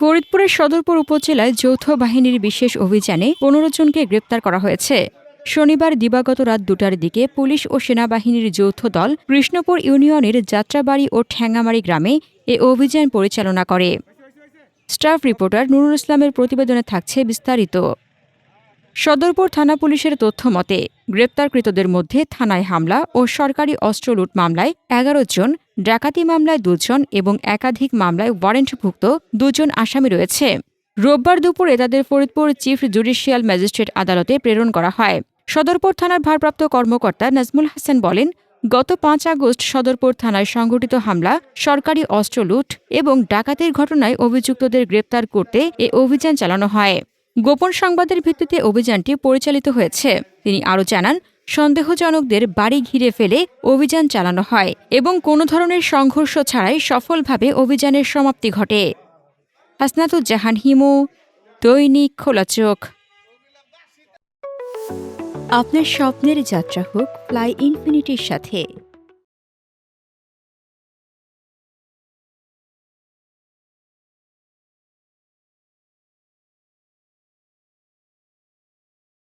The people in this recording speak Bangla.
ফরিদপুরের সদরপুর উপজেলায় যৌথ বাহিনীর বিশেষ অভিযানে পনেরো জনকে গ্রেপ্তার করা হয়েছে। শনিবার দিবাগত রাত দুটার দিকে পুলিশ ও সেনাবাহিনীর যৌথ দল কৃষ্ণপুর ইউনিয়নের যাত্রাবাড়ি ও ঠ্যাঙ্গামারি গ্রামে এ অভিযান পরিচালনা করে। স্টাফ রিপোর্টার নুরুল ইসলামের প্রতিবেদনে থাকছে বিস্তারিত। সদরপুর থানা পুলিশের তথ্য মতে, গ্রেপ্তারকৃতদের মধ্যে থানায় হামলা ও সরকারি অস্ত্র লুট মামলায় এগারো জন, ডাকাতি মামলায় দুজন এবং একাধিক মামলায় ওয়ারেন্টভুক্ত দুজন আসামি রয়েছে। রোববার দুপুরে তাদের ফরিদপুর চিফ জুডিশিয়াল ম্যাজিস্ট্রেট আদালতে প্রেরণ করা হয়। সদরপুর থানার ভারপ্রাপ্ত কর্মকর্তা নাজমুল হাসান বলেন, গত পাঁচ আগস্ট সদরপুর থানায় সংঘটিত হামলা, সরকারি অস্ত্র লুট এবং ডাকাতির ঘটনায় অভিযুক্তদের গ্রেপ্তার করতে এ অভিযান চালানো হয়। গোপন সংবাদের ভিত্তিতে অভিযানটি পরিচালিত হয়েছে। তিনি আরও জানান, সন্দেহজনকদের বাড়ি ঘিরে ফেলে অভিযান চালানো হয় এবং কোনো ধরনের সংঘর্ষ ছাড়াই সফলভাবে অভিযানের সমাপ্তি ঘটে। হাসনাতুজ্জাহান হিমু, দৈনিক খোলা চোখ। আপনার স্বপ্নের যাত্রা হোক, ফ্লাই ইনফিনিটির সাথে।